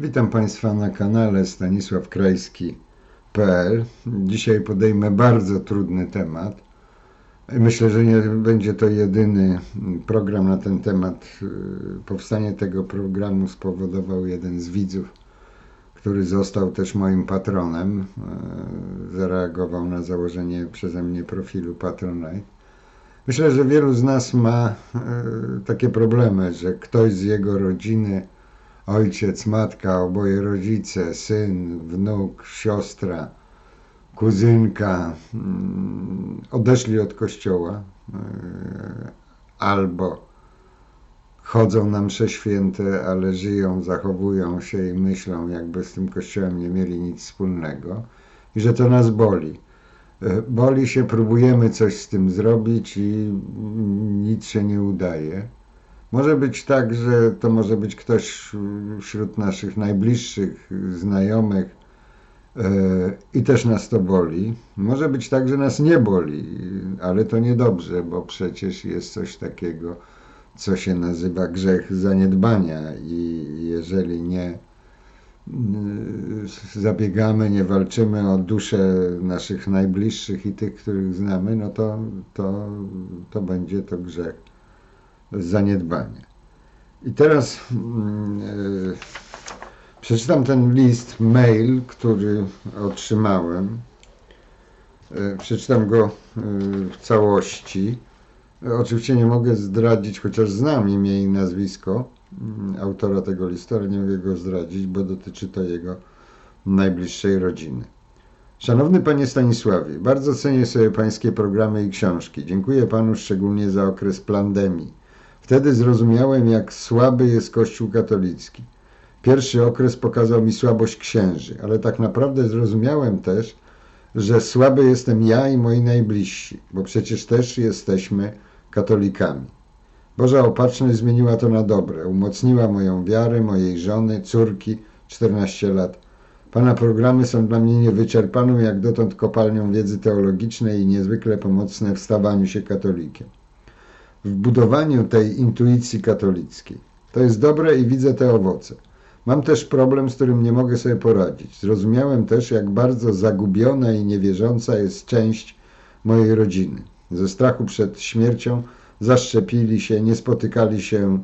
Witam Państwa na kanale stanisławkrajski.pl. Dzisiaj podejmę bardzo trudny temat. Myślę, że nie będzie to jedyny program na ten temat. Powstanie tego programu spowodował jeden z widzów, który został też moim patronem. Zareagował na założenie przeze mnie profilu Patronite. Myślę, że wielu z nas ma e, takie problemy, że ktoś z jego rodziny ojciec, matka, oboje rodzice, syn, wnuk, siostra, kuzynka mm, odeszli od kościoła e, albo chodzą na msze święte, ale żyją, zachowują się i myślą, jakby z tym kościołem nie mieli nic wspólnego i że to nas boli. E, boli się, próbujemy coś z tym zrobić i nic się nie udaje. Może być tak, że to może być ktoś wśród naszych najbliższych znajomych e, i też nas to boli. Może być tak, że nas nie boli, ale to niedobrze, bo przecież jest coś takiego, co się nazywa grzech zaniedbania i jeżeli nie zabiegamy, nie walczymy o duszę naszych najbliższych i tych, których znamy, no to, to, to będzie to grzech zaniedbanie. I teraz yy, przeczytam ten list, mail, który otrzymałem. Yy, przeczytam go yy, w całości. Oczywiście nie mogę zdradzić, chociaż znam imię i nazwisko autora tego listu, ale nie mogę go zdradzić, bo dotyczy to jego najbliższej rodziny. Szanowny Panie Stanisławie, bardzo cenię sobie Pańskie programy i książki. Dziękuję Panu szczególnie za okres pandemii. Wtedy zrozumiałem, jak słaby jest Kościół katolicki. Pierwszy okres pokazał mi słabość księży, ale tak naprawdę zrozumiałem też, że słaby jestem ja i moi najbliżsi, bo przecież też jesteśmy katolikami. Boża opatrzność zmieniła to na dobre, umocniła moją wiarę, mojej żony, córki, 14 lat. Pana programy są dla mnie niewyczerpaną jak dotąd kopalnią wiedzy teologicznej i niezwykle pomocne w stawaniu się katolikiem w budowaniu tej intuicji katolickiej. To jest dobre i widzę te owoce. Mam też problem, z którym nie mogę sobie poradzić. Zrozumiałem też, jak bardzo zagubiona i niewierząca jest część mojej rodziny. Ze strachu przed śmiercią zaszczepili się, nie spotykali się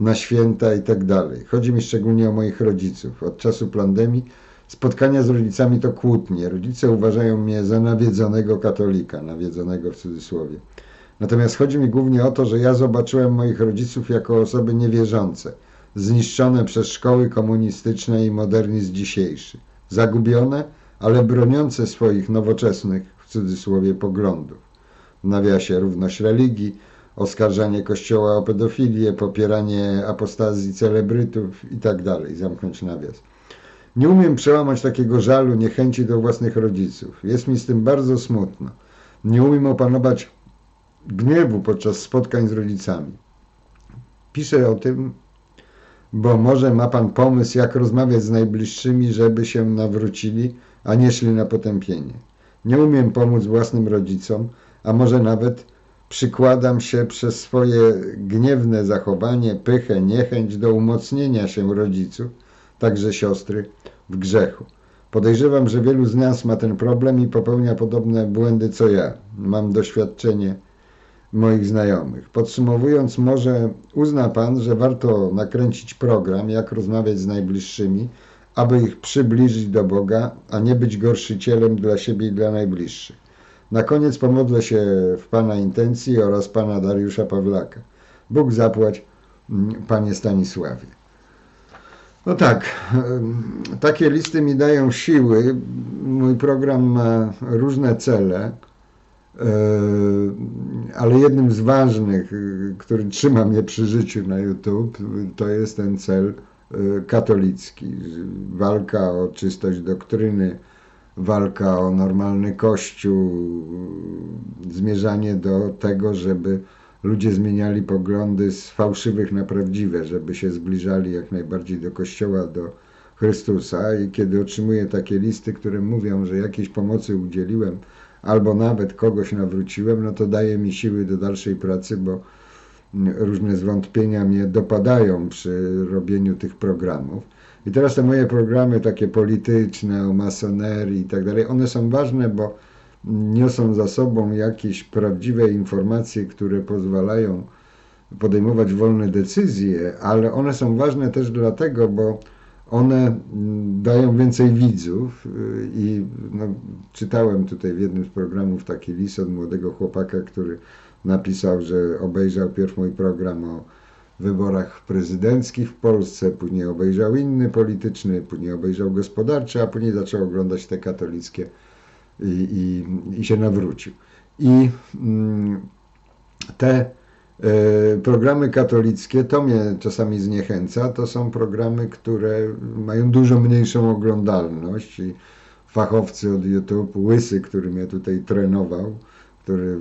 na święta i tak dalej. Chodzi mi szczególnie o moich rodziców. Od czasu pandemii spotkania z rodzicami to kłótnie. Rodzice uważają mnie za nawiedzonego katolika, nawiedzonego w cudzysłowie. Natomiast chodzi mi głównie o to, że ja zobaczyłem moich rodziców jako osoby niewierzące, zniszczone przez szkoły komunistyczne i modernizm dzisiejszy, zagubione, ale broniące swoich nowoczesnych, w cudzysłowie, poglądów. W nawiasie równość religii, oskarżanie Kościoła o pedofilię, popieranie apostazji celebrytów itd. Tak zamknąć nawias. Nie umiem przełamać takiego żalu, niechęci do własnych rodziców. Jest mi z tym bardzo smutno. Nie umiem opanować gniewu podczas spotkań z rodzicami. Piszę o tym, bo może ma Pan pomysł, jak rozmawiać z najbliższymi, żeby się nawrócili, a nie szli na potępienie. Nie umiem pomóc własnym rodzicom, a może nawet przykładam się przez swoje gniewne zachowanie, pychę, niechęć do umocnienia się rodziców, także siostry, w grzechu. Podejrzewam, że wielu z nas ma ten problem i popełnia podobne błędy co ja. Mam doświadczenie moich znajomych. Podsumowując, może uzna Pan, że warto nakręcić program, jak rozmawiać z najbliższymi, aby ich przybliżyć do Boga, a nie być gorszycielem dla siebie i dla najbliższych. Na koniec pomodlę się w Pana intencji oraz Pana Dariusza Pawlaka. Bóg zapłać, mm, Panie Stanisławie. No tak, takie listy mi dają siły. Mój program ma różne cele. E, ale jednym z ważnych, y, który trzyma mnie przy życiu na YouTube, to jest ten cel y, katolicki. Walka o czystość doktryny, walka o normalny kościół, zmierzanie do tego, żeby ludzie zmieniali poglądy z fałszywych na prawdziwe, żeby się zbliżali jak najbardziej do kościoła, do Chrystusa. I kiedy otrzymuję takie listy, które mówią, że jakiejś pomocy udzieliłem, albo nawet kogoś nawróciłem, no to daje mi siły do dalszej pracy, bo różne zwątpienia mnie dopadają przy robieniu tych programów. I teraz te moje programy takie polityczne, o masonerii i tak dalej, one są ważne, bo niosą za sobą jakieś prawdziwe informacje, które pozwalają podejmować wolne decyzje, ale one są ważne też dlatego, bo one mm, dają więcej widzów y, i no, czytałem tutaj w jednym z programów taki list od młodego chłopaka, który napisał, że obejrzał pierw mój program o wyborach prezydenckich w Polsce, później obejrzał inny polityczny, później obejrzał gospodarczy, a później zaczął oglądać te katolickie i, i, i się nawrócił. I mm, te programy katolickie, to mnie czasami zniechęca, to są programy, które mają dużo mniejszą oglądalność i fachowcy od YouTube, Łysy, który mnie tutaj trenował, który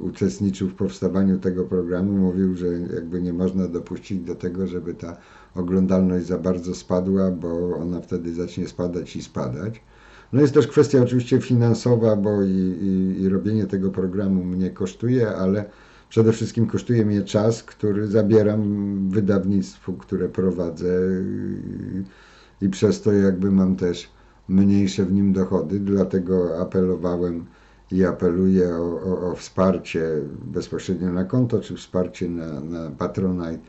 uczestniczył w powstawaniu tego programu, mówił, że jakby nie można dopuścić do tego, żeby ta oglądalność za bardzo spadła, bo ona wtedy zacznie spadać i spadać. No jest też kwestia oczywiście finansowa, bo i, i, i robienie tego programu mnie kosztuje, ale przede wszystkim kosztuje mnie czas, który zabieram wydawnictwu, które prowadzę i, i przez to jakby mam też mniejsze w nim dochody, dlatego apelowałem i apeluję o, o, o wsparcie bezpośrednio na konto, czy wsparcie na, na Patronite.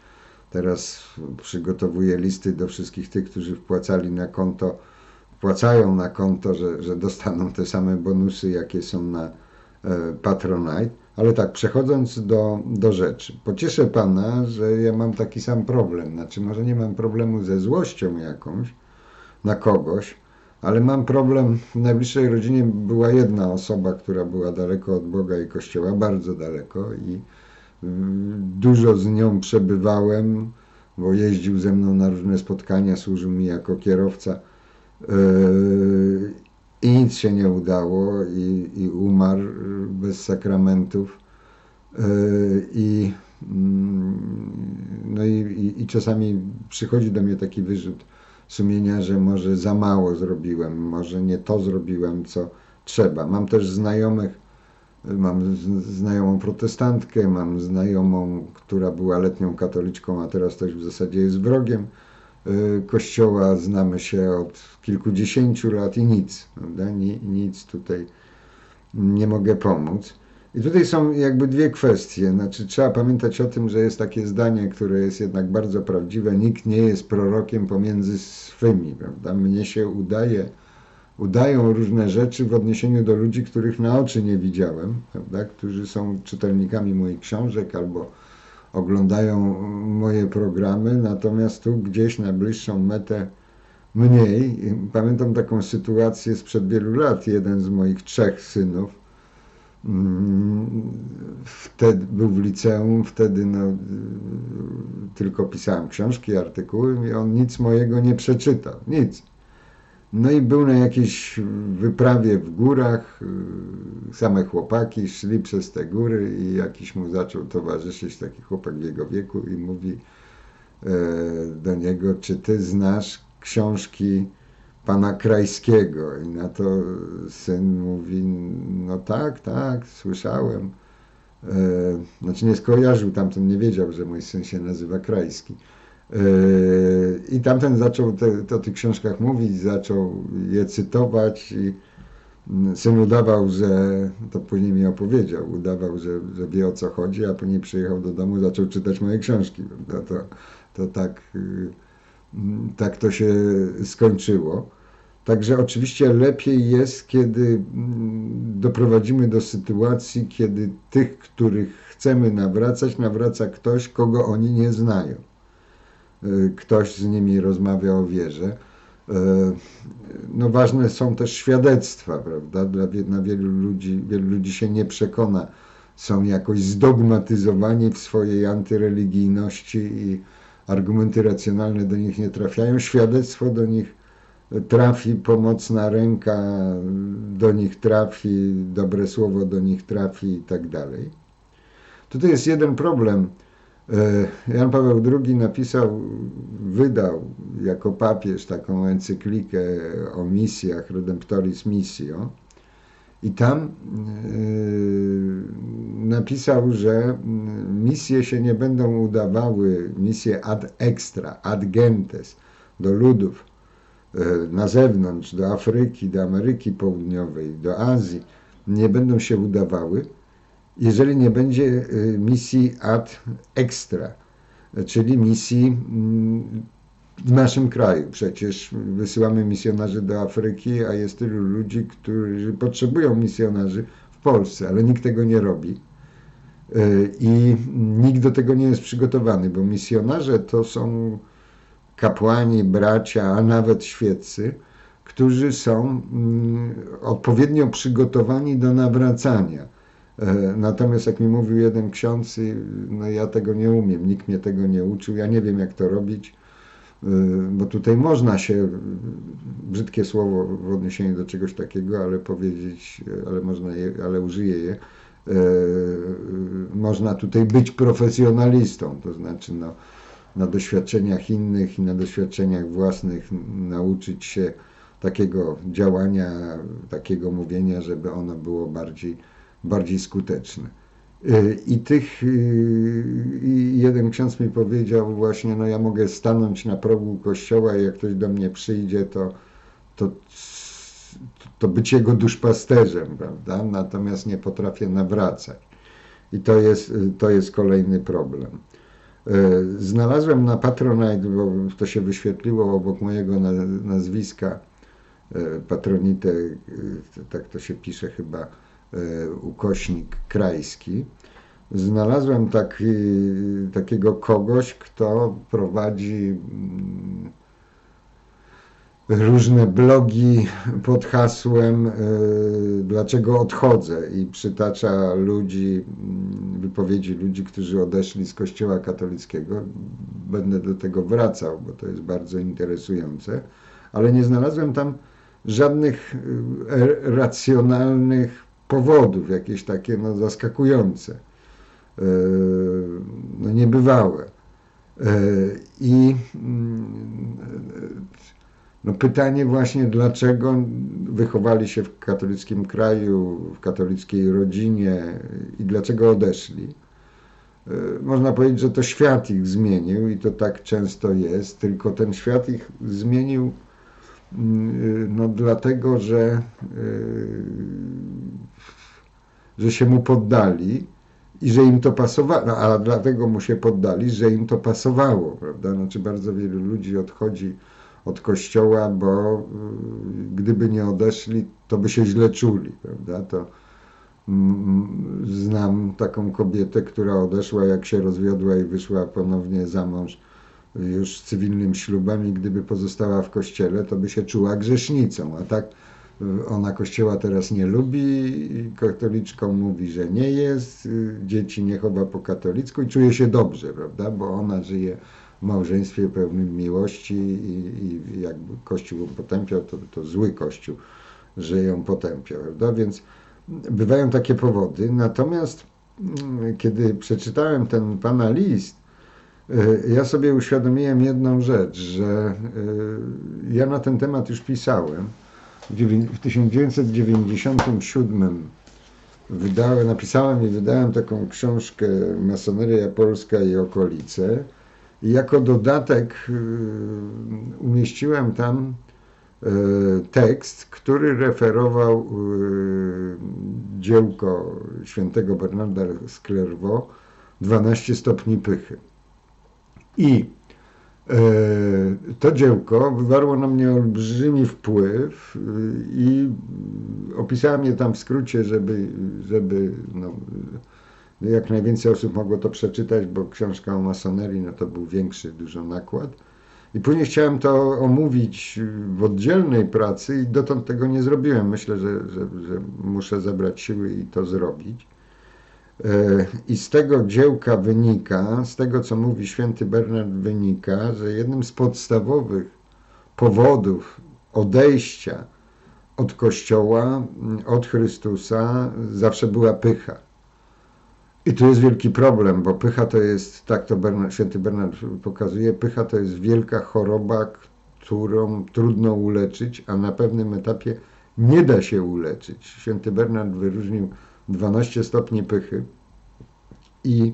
Teraz przygotowuję listy do wszystkich tych, którzy wpłacali na konto, wpłacają na konto, że, że dostaną te same bonusy, jakie są na e, Patronite. Ale tak, przechodząc do, do rzeczy, pocieszę Pana, że ja mam taki sam problem. Znaczy, może nie mam problemu ze złością jakąś na kogoś, ale mam problem. W najbliższej rodzinie była jedna osoba, która była daleko od Boga i Kościoła, bardzo daleko i mm, dużo z nią przebywałem, bo jeździł ze mną na różne spotkania, służył mi jako kierowca yy, i nic się nie udało i, i umarł bez sakramentów yy, i mm, no i, i, czasami przychodzi do mnie taki wyrzut, sumienia, że może za mało zrobiłem, może nie to zrobiłem, co trzeba. Mam też znajomych, mam znajomą protestantkę, mam znajomą, która była letnią katoliczką, a teraz też w zasadzie jest wrogiem kościoła. Znamy się od kilkudziesięciu lat i nic, prawda? Nic tutaj nie mogę pomóc. I tutaj są jakby dwie kwestie. Znaczy, trzeba pamiętać o tym, że jest takie zdanie, które jest jednak bardzo prawdziwe. Nikt nie jest prorokiem pomiędzy swymi, prawda? Mnie się udaje, udają różne rzeczy w odniesieniu do ludzi, których na oczy nie widziałem, prawda? Którzy są czytelnikami moich książek albo oglądają moje programy, natomiast tu gdzieś na bliższą metę mniej. Pamiętam taką sytuację sprzed wielu lat. Jeden z moich trzech synów Wtedy był w liceum, wtedy no, tylko pisałem książki, artykuły i on nic mojego nie przeczytał, nic. No i był na jakiejś wyprawie w górach, same chłopaki szli przez te góry i jakiś mu zaczął towarzyszyć taki chłopak w jego wieku i mówi e, do niego, czy ty znasz książki pana Krajskiego. I na to syn mówi, no tak, tak, słyszałem. E, znaczy nie skojarzył, tamten nie wiedział, że mój syn się nazywa Krajski. E, I tamten zaczął te, o tych książkach mówić, zaczął je cytować i syn udawał, że, to później mi opowiedział, udawał, że, że wie o co chodzi, a później przyjechał do domu, zaczął czytać moje książki. To, to, to tak y, tak to się skończyło. Także oczywiście lepiej jest, kiedy mm, doprowadzimy do sytuacji, kiedy tych, których chcemy nawracać, nawraca ktoś, kogo oni nie znają. E, ktoś z nimi rozmawia o wierze. E, no ważne są też świadectwa, prawda? Dla, wielu ludzi, wielu ludzi się nie przekona, są jakoś zdogmatyzowani w swojej antyreligijności i argumenty racjonalne do nich nie trafiają, świadectwo do nich trafi, pomocna ręka do nich trafi, dobre słowo do nich trafi i tak dalej. Tutaj jest jeden problem. E, Jan Paweł II napisał, wydał jako papież taką encyklikę o misjach Redemptoris Missio. I tam yy, napisał, że misje się nie będą udawały, misje ad extra, ad gentes, do ludów yy, na zewnątrz, do Afryki, do Ameryki Południowej, do Azji, nie będą się udawały, jeżeli nie będzie yy, misji ad extra, czyli misji mm, w naszym kraju. Przecież wysyłamy misjonarzy do Afryki, a jest tylu ludzi, którzy potrzebują misjonarzy w Polsce, ale nikt tego nie robi. Yy, I nikt do tego nie jest przygotowany, bo misjonarze to są kapłani, bracia, a nawet świeccy, którzy są mm, odpowiednio przygotowani do nawracania. Yy, Natomiast jak mi mówił jeden ksiądz, y, no ja tego nie umiem, nikt mnie tego nie uczył, ja nie wiem jak to robić, yy, bo tutaj można się, yy, brzydkie słowo w odniesieniu do czegoś takiego, ale powiedzieć, ale można je, ale użyję je, yy, można tutaj być profesjonalistą, to znaczy no, na doświadczeniach innych i na doświadczeniach własnych nauczyć się takiego działania, takiego mówienia, żeby ono było bardziej, bardziej skuteczne. Yy, I tych, i jeden ksiądz mi powiedział właśnie, no ja mogę stanąć na progu kościoła i jak ktoś do mnie przyjdzie, to, to, to być jego duszpasterzem, prawda? Natomiast nie potrafię nawracać. I to jest, to jest kolejny problem. Znalazłem na Patronite, bo to się wyświetliło obok mojego na- nazwiska, Patronite, tak to się pisze chyba, ukośnik krajski. Znalazłem taki, takiego kogoś, kto prowadzi mm, różne blogi pod hasłem yy, Dlaczego odchodzę i przytacza ludzi, mm, wypowiedzi ludzi, którzy odeszli z Kościoła katolickiego. Będę do tego wracał, bo to jest bardzo interesujące, ale nie znalazłem tam żadnych yy, racjonalnych powodów, jakieś takie no, zaskakujące, yy, no, niebywałe. Yy, I mm, no pytanie właśnie, dlaczego wychowali się w katolickim kraju, w katolickiej rodzinie i dlaczego odeszli. Można powiedzieć, że to świat ich zmienił i to tak często jest, tylko ten świat ich zmienił no dlatego, że, yy, że się mu poddali i że im to pasowało, no, a dlatego mu się poddali, że im to pasowało, prawda? Znaczy bardzo wielu ludzi odchodzi od kościoła, bo y, gdyby nie odeszli, to by się źle czuli, prawda? To mm, znam taką kobietę, która odeszła, jak się rozwiodła i wyszła ponownie za mąż już cywilnym ślubem i gdyby pozostała w kościele, to by się czuła grzesznicą, a tak y, ona kościoła teraz nie lubi, katoliczką mówi, że nie jest, y, dzieci nie chowa po katolicku i czuje się dobrze, prawda? Bo ona żyje w małżeństwie pełnym miłości i, i jakby Kościół ją potępiał, to, to zły Kościół, że ją potępia, prawda? Więc bywają takie powody. Natomiast mm, kiedy przeczytałem ten pana list, ja sobie uświadomiłem jedną rzecz, że y, ja na ten temat już pisałem. W dziewię- W 1997 wydałem, napisałem i wydałem taką książkę Masoneria Polska i okolice. I jako dodatek y, umieściłem tam y, tekst, który referował y, dziełko świętego Bernarda z Clairvaux 12 stopni pychy. I e, to dziełko wywarło na mnie olbrzymi wpływ y, i opisałem je tam w skrócie, żeby, żeby no, jak najwięcej osób mogło to przeczytać, bo książka o masonerii no to był większy dużo nakład. I później chciałem to omówić w oddzielnej pracy i dotąd tego nie zrobiłem. Myślę, że, że, że muszę zebrać siły i to zrobić. E, I z tego dziełka wynika, z tego co mówi święty Bernard wynika, że jednym z podstawowych powodów odejścia od Kościoła, od Chrystusa zawsze była pycha. I tu jest wielki problem, bo pycha to jest, tak to Bernard, święty Bernard pokazuje, pycha to jest wielka choroba, którą trudno uleczyć, a na pewnym etapie nie da się uleczyć. Święty Bernard wyróżnił 12 stopni pychy i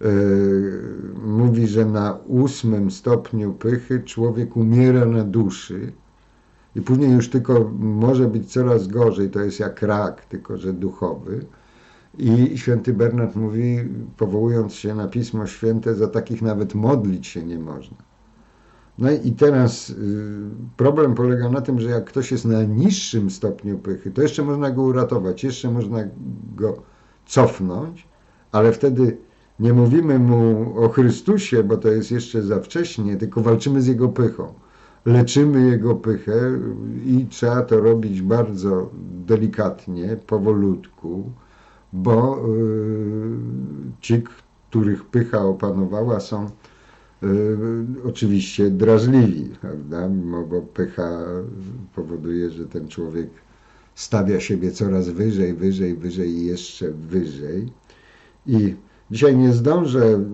yy, mówi, że na ósmym stopniu pychy człowiek umiera na duszy i później już tylko może być coraz gorzej, to jest jak rak, tylko że duchowy. I święty Bernard mówi, powołując się na Pismo Święte, za takich nawet modlić się nie można. No i teraz y, problem polega na tym, że jak ktoś jest na niższym stopniu pychy, to jeszcze można go uratować, jeszcze można go cofnąć, ale wtedy nie mówimy mu o Chrystusie, bo to jest jeszcze za wcześnie, tylko walczymy z jego pychą. Leczymy jego pychę i trzeba to robić bardzo delikatnie, powolutku, bo y, ci, których pycha opanowała, są oczywiście drażliwi, prawda? bo pycha powoduje, że ten człowiek stawia siebie coraz wyżej, wyżej, wyżej i jeszcze wyżej. I dzisiaj nie zdążę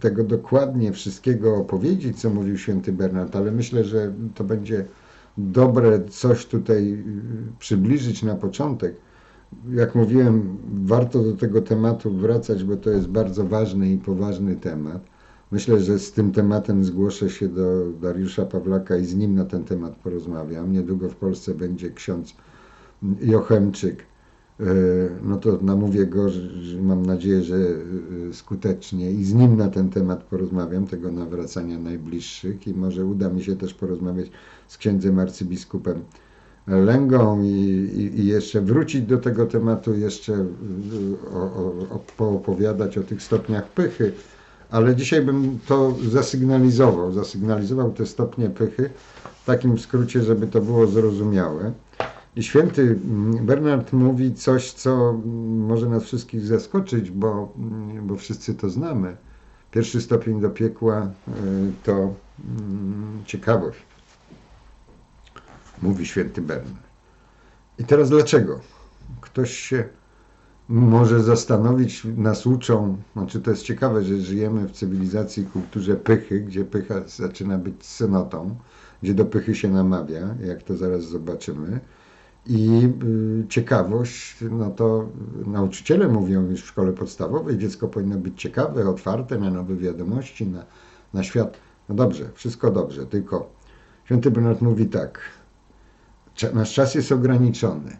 tego dokładnie wszystkiego opowiedzieć, co mówił święty Bernard, ale myślę, że to będzie dobre coś tutaj przybliżyć na początek jak mówiłem, warto do tego tematu wracać, bo to jest bardzo ważny i poważny temat. Myślę, że z tym tematem zgłoszę się do Dariusza Pawlaka i z nim na ten temat porozmawiam. Niedługo w Polsce będzie ksiądz Jochemczyk. E, no to namówię go, że mam nadzieję, że e, skutecznie i z nim na ten temat porozmawiam, tego nawracania najbliższych i może uda mi się też porozmawiać z księdzem arcybiskupem lęgą i, i, jeszcze wrócić do tego tematu, jeszcze y, o, o, o, poopowiadać o tych stopniach pychy, ale dzisiaj bym to zasygnalizował, zasygnalizował te stopnie pychy w takim skrócie, żeby to było zrozumiałe. I święty mm, Bernard mówi coś, co może nas wszystkich zaskoczyć, bo, mm, bo wszyscy to znamy. Pierwszy stopień do piekła y, to mm, ciekawość mówi święty Bernard. I teraz dlaczego? Ktoś się może zastanowić, nas uczą, znaczy to jest ciekawe, że żyjemy w cywilizacji, kulturze pychy, gdzie pycha zaczyna być cenotą, gdzie do pychy się namawia, jak to zaraz zobaczymy. I y, ciekawość, no to nauczyciele mówią już w szkole podstawowej, dziecko powinno być ciekawe, otwarte na nowe wiadomości, na, na świat. No dobrze, wszystko dobrze, tylko święty Bernard mówi tak, nasz czas jest ograniczony.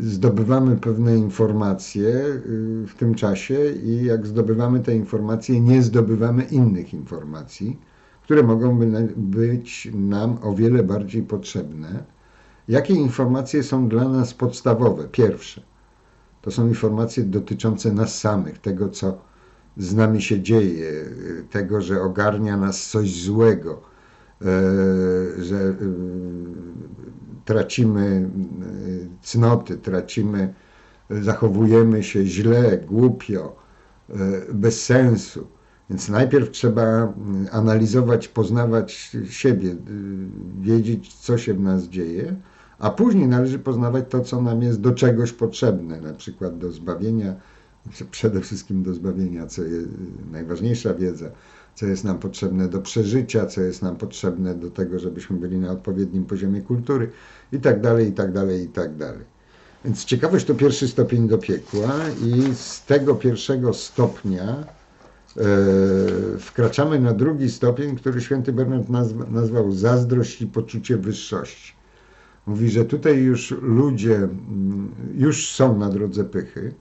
Zdobywamy pewne informacje y, w tym czasie i jak zdobywamy te informacje, nie zdobywamy innych informacji, które mogą być nam o wiele bardziej potrzebne. Jakie informacje są dla nas podstawowe? Pierwsze, to są informacje dotyczące nas samych, tego co z nami się dzieje, tego, że ogarnia nas coś złego, y, że tracimy e, cnoty, tracimy, zachowujemy się źle, głupio, e, bez sensu. Więc najpierw trzeba analizować, poznawać siebie, wiedzieć, co się w nas dzieje, a później należy poznawać to, co nam jest do czegoś potrzebne, na przykład do zbawienia, przede wszystkim do zbawienia, co jest najważniejsza wiedza, co jest nam potrzebne do przeżycia, co jest nam potrzebne do tego, żebyśmy byli na odpowiednim poziomie kultury i tak dalej, i tak dalej, i tak dalej. Więc ciekawość to pierwszy stopień do piekła i z tego pierwszego stopnia e, wkraczamy na drugi stopień, który święty Bernard nazwa, nazwał zazdrość i poczucie wyższości. Mówi, że tutaj już ludzie mm, już są na drodze pychy,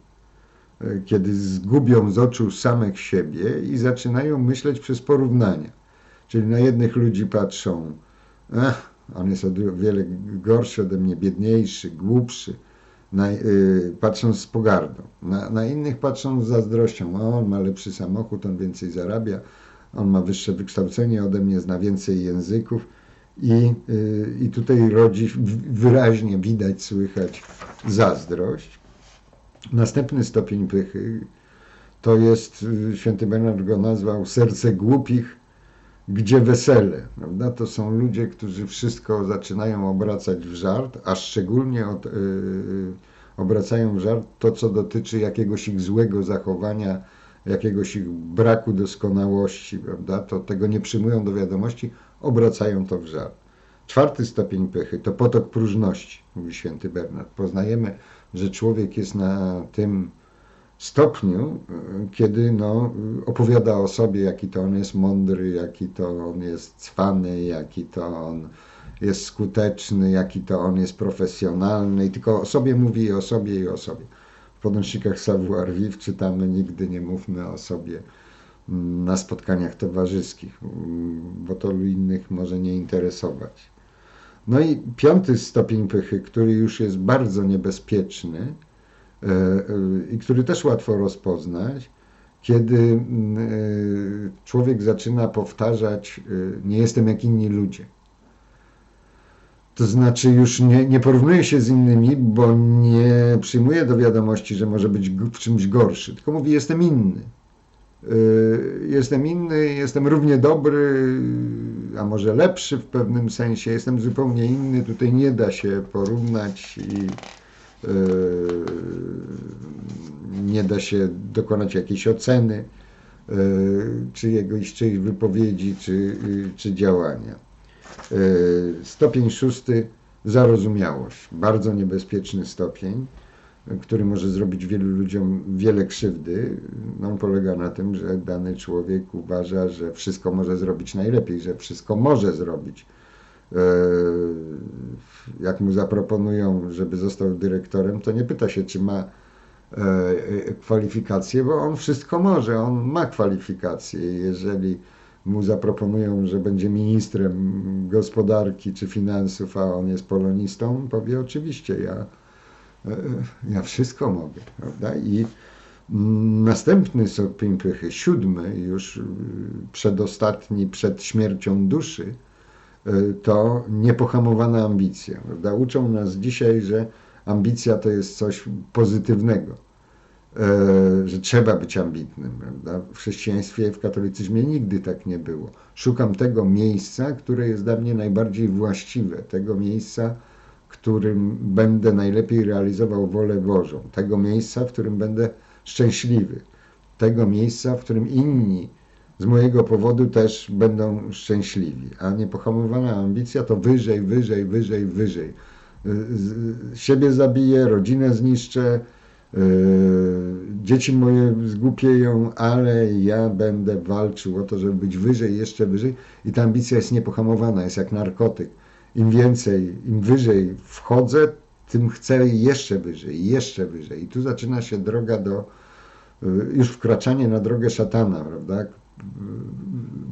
kiedy zgubią z oczu samych siebie i zaczynają myśleć przez porównania. Czyli na jednych ludzi patrzą, ach, on jest o wiele gorszy ode mnie, biedniejszy, głupszy, na, yy, patrzą z pogardą. Na, na, innych patrzą z zazdrością, a on ma lepszy samochód, on więcej zarabia, on ma wyższe wykształcenie ode mnie, zna więcej języków. I, yy, I tutaj rodzi wyraźnie widać, słychać zazdrość. Następny stopień pychy to jest, y, święty Bernard go nazwał, serce głupich, gdzie wesele. Prawda? To są ludzie, którzy wszystko zaczynają obracać w żart, a szczególnie od, yy, obracają w żart to, co dotyczy jakiegoś ich złego zachowania, jakiegoś ich braku doskonałości, prawda? to tego nie przyjmują do wiadomości, obracają to w żart. Czwarty stopień pychy to potok próżności, mówi święty Bernard. Poznajemy, że człowiek jest na tym stopniu, kiedy no, opowiada o sobie, jaki to on jest mądry, jaki to on jest cwany, jaki to on jest skuteczny, jaki to on jest profesjonalny i tylko o sobie mówi i o sobie i o sobie. W podręcznikach Savoir Vivre czytamy nigdy nie mówmy o sobie mm, na spotkaniach towarzyskich, mm, bo to innych może nie interesować. No i piąty stopień pychy, który już jest bardzo niebezpieczny e, e, i który też łatwo rozpoznać, kiedy e, człowiek zaczyna powtarzać: Nie jestem jak inni ludzie. To znaczy już nie, nie porównuje się z innymi, bo nie przyjmuje do wiadomości, że może być w czymś gorszy, tylko mówi: Jestem inny. Jestem inny, jestem równie dobry, a może lepszy w pewnym sensie, jestem zupełnie inny, tutaj nie da się porównać i y, nie da się dokonać jakiejś oceny y, czy jakiejś czyjejś wypowiedzi, czy, czy działania. Stopień szósty, zarozumiałość. Bardzo niebezpieczny stopień który może zrobić wielu ludziom wiele krzywdy, no, polega na tym, że dany człowiek uważa, że wszystko może zrobić najlepiej, że wszystko może zrobić. E, jak mu zaproponują, żeby został dyrektorem, to nie pyta się, czy ma e, kwalifikacje, bo on wszystko może, on ma kwalifikacje. Jeżeli mu zaproponują, że będzie ministrem gospodarki czy finansów, a on jest polonistą, powie oczywiście, ja ja wszystko mogę, prawda? I następny stopień pychy, siódmy, już y, przedostatni przed śmiercią duszy, y, to niepohamowana ambicja. Prawda? Uczą nas dzisiaj, że ambicja to jest coś pozytywnego, e, że trzeba być ambitnym. Prawda? W chrześcijaństwie, w katolicyzmie nigdy tak nie było. Szukam tego miejsca, które jest dla mnie najbardziej właściwe, tego miejsca, którym będę najlepiej realizował wolę Bożą, tego miejsca, w którym będę szczęśliwy, tego miejsca, w którym inni z mojego powodu też będą szczęśliwi. A niepohamowana ambicja to wyżej, wyżej, wyżej, wyżej. Siebie zabiję, rodzinę zniszczę, yy, dzieci moje zgłupieją, ale ja będę walczył o to, żeby być wyżej, jeszcze wyżej. I ta ambicja jest niepohamowana, jest jak narkotyk im więcej, im wyżej wchodzę, tym chcę jeszcze wyżej, jeszcze wyżej. I tu zaczyna się droga do, y, już wkraczanie na drogę szatana, prawda?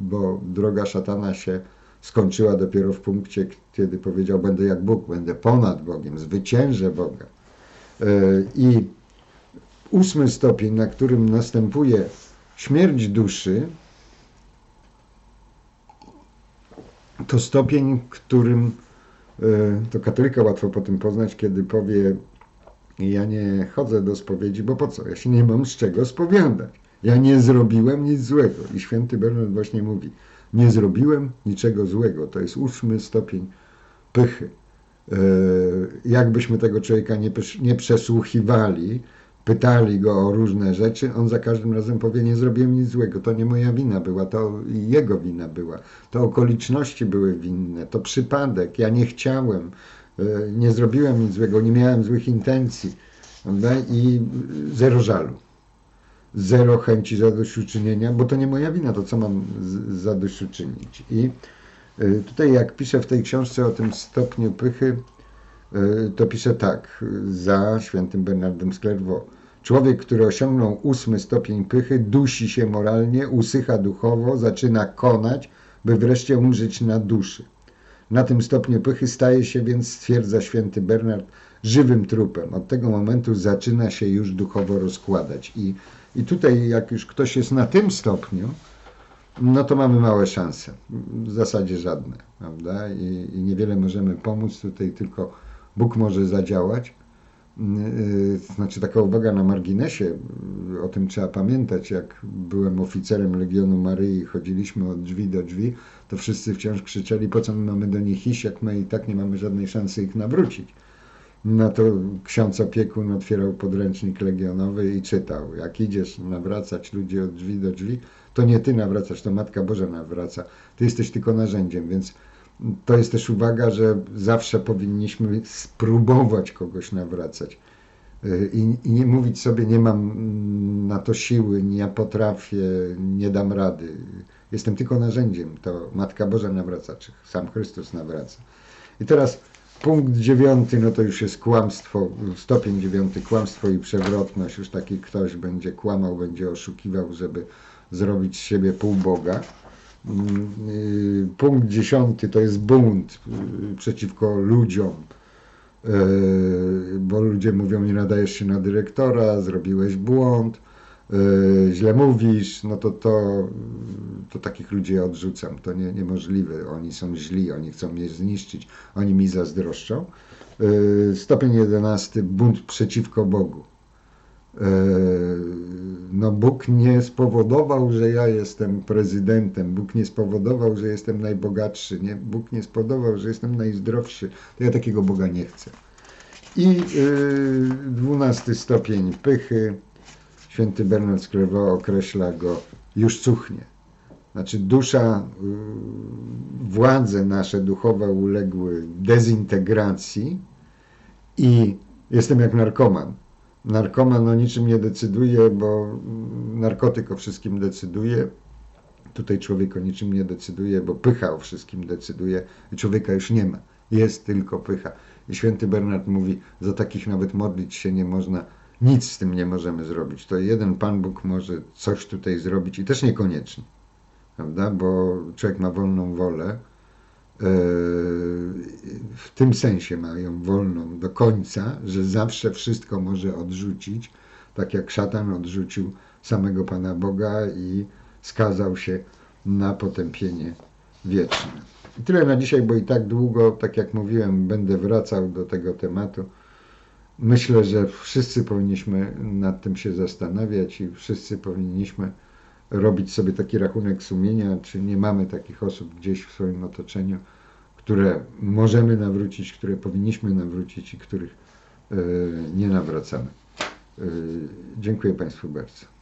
Bo droga szatana się skończyła dopiero w punkcie, kiedy powiedział: Będę jak Bóg, będę ponad Bogiem, zwyciężę Boga. Y, I ósmy stopień, na którym następuje śmierć duszy, to stopień, którym e, to katolika łatwo po tym poznać, kiedy powie ja nie chodzę do spowiedzi, bo po co? Ja się nie mam z czego spowiadać. Ja nie zrobiłem nic złego. I święty Bernard właśnie mówi, nie zrobiłem niczego złego. To jest ósmy stopień pychy. E, jakbyśmy tego człowieka nie, nie przesłuchiwali, pytali go o różne rzeczy, on za każdym razem powie, nie zrobiłem nic złego, to nie moja wina była, to jego wina była, to okoliczności były winne, to przypadek, ja nie chciałem, e, nie zrobiłem nic złego, nie miałem złych intencji i zero żalu, zero chęci zadośćuczynienia, bo to nie moja wina, to co mam zadośćuczynić. I e, tutaj jak piszę w tej książce o tym stopniu pychy, to piszę tak, za świętym Bernardem z Człowiek, który osiągnął ósmy stopień pychy, dusi się moralnie, usycha duchowo, zaczyna konać, by wreszcie umrzeć na duszy. Na tym stopniu pychy staje się więc, stwierdza święty Bernard, żywym trupem. Od tego momentu zaczyna się już duchowo rozkładać. I, i tutaj, jak już ktoś jest na tym stopniu, no to mamy małe szanse. W zasadzie żadne, prawda? I, i niewiele możemy pomóc, tutaj tylko Bóg może zadziałać. Y, znaczy taka uwaga na marginesie, y, o tym trzeba pamiętać, jak byłem oficerem Legionu Maryi chodziliśmy od drzwi do drzwi, to wszyscy wciąż krzyczeli, po co my mamy do nich iść, jak my i tak nie mamy żadnej szansy ich nawrócić. No to ksiądz opiekun otwierał podręcznik legionowy i czytał, jak idziesz nawracać ludzi od drzwi do drzwi, to nie ty nawracasz, to Matka Boża nawraca. Ty jesteś tylko narzędziem, więc to jest też uwaga, że zawsze powinniśmy spróbować kogoś nawracać. Y, I, I nie mówić sobie, nie mam na to siły, nie potrafię, nie dam rady. Jestem tylko narzędziem. To Matka Boża nawraca, czy sam Chrystus nawraca. I teraz punkt dziewiąty, no to już jest kłamstwo, stopień dziewiąty, kłamstwo i przewrotność. Już taki ktoś będzie kłamał, będzie oszukiwał, żeby zrobić z siebie półboga. Mm, y, Punkt dziesiąty to jest bunt y, przeciwko ludziom, y, bo ludzie mówią, nie nadajesz się na dyrektora, zrobiłeś błąd, y, źle mówisz, no to, to, to takich ludzi odrzucam. To nie, niemożliwe. Oni są źli, oni chcą mnie zniszczyć, oni mi zazdroszczą. Y, Stopień jedenasty, bunt przeciwko Bogu. E, no Bóg nie spowodował, że ja jestem prezydentem, Bóg nie spowodował, że jestem najbogatszy, nie? Bóg nie spowodował, że jestem najzdrowszy, to ja takiego Boga nie chcę. I y, dwunasty stopień pychy, święty Bernard z określa go, już cuchnie. Znaczy dusza, y, władze nasze duchowe uległy dezintegracji i jestem jak narkoman narkoman o niczym nie decyduje, bo narkotyk o wszystkim decyduje. Tutaj człowiek o niczym nie decyduje, bo pycha o wszystkim decyduje człowieka już nie ma. Jest tylko pycha. I święty Bernard mówi, za takich nawet modlić się nie można, nic z tym nie możemy zrobić. To jeden Pan Bóg może coś tutaj zrobić i też niekoniecznie, prawda? Bo człowiek ma wolną wolę, w tym sensie mają wolną do końca, że zawsze wszystko może odrzucić, tak jak szatan odrzucił samego Pana Boga i skazał się na potępienie wieczne. I tyle na dzisiaj, bo i tak długo, tak jak mówiłem, będę wracał do tego tematu. Myślę, że wszyscy powinniśmy nad tym się zastanawiać i wszyscy powinniśmy robić sobie taki rachunek sumienia, czy nie mamy takich osób gdzieś w swoim otoczeniu, które możemy nawrócić, które powinniśmy nawrócić i których e, nie nawracamy. E, dziękuję Państwu bardzo.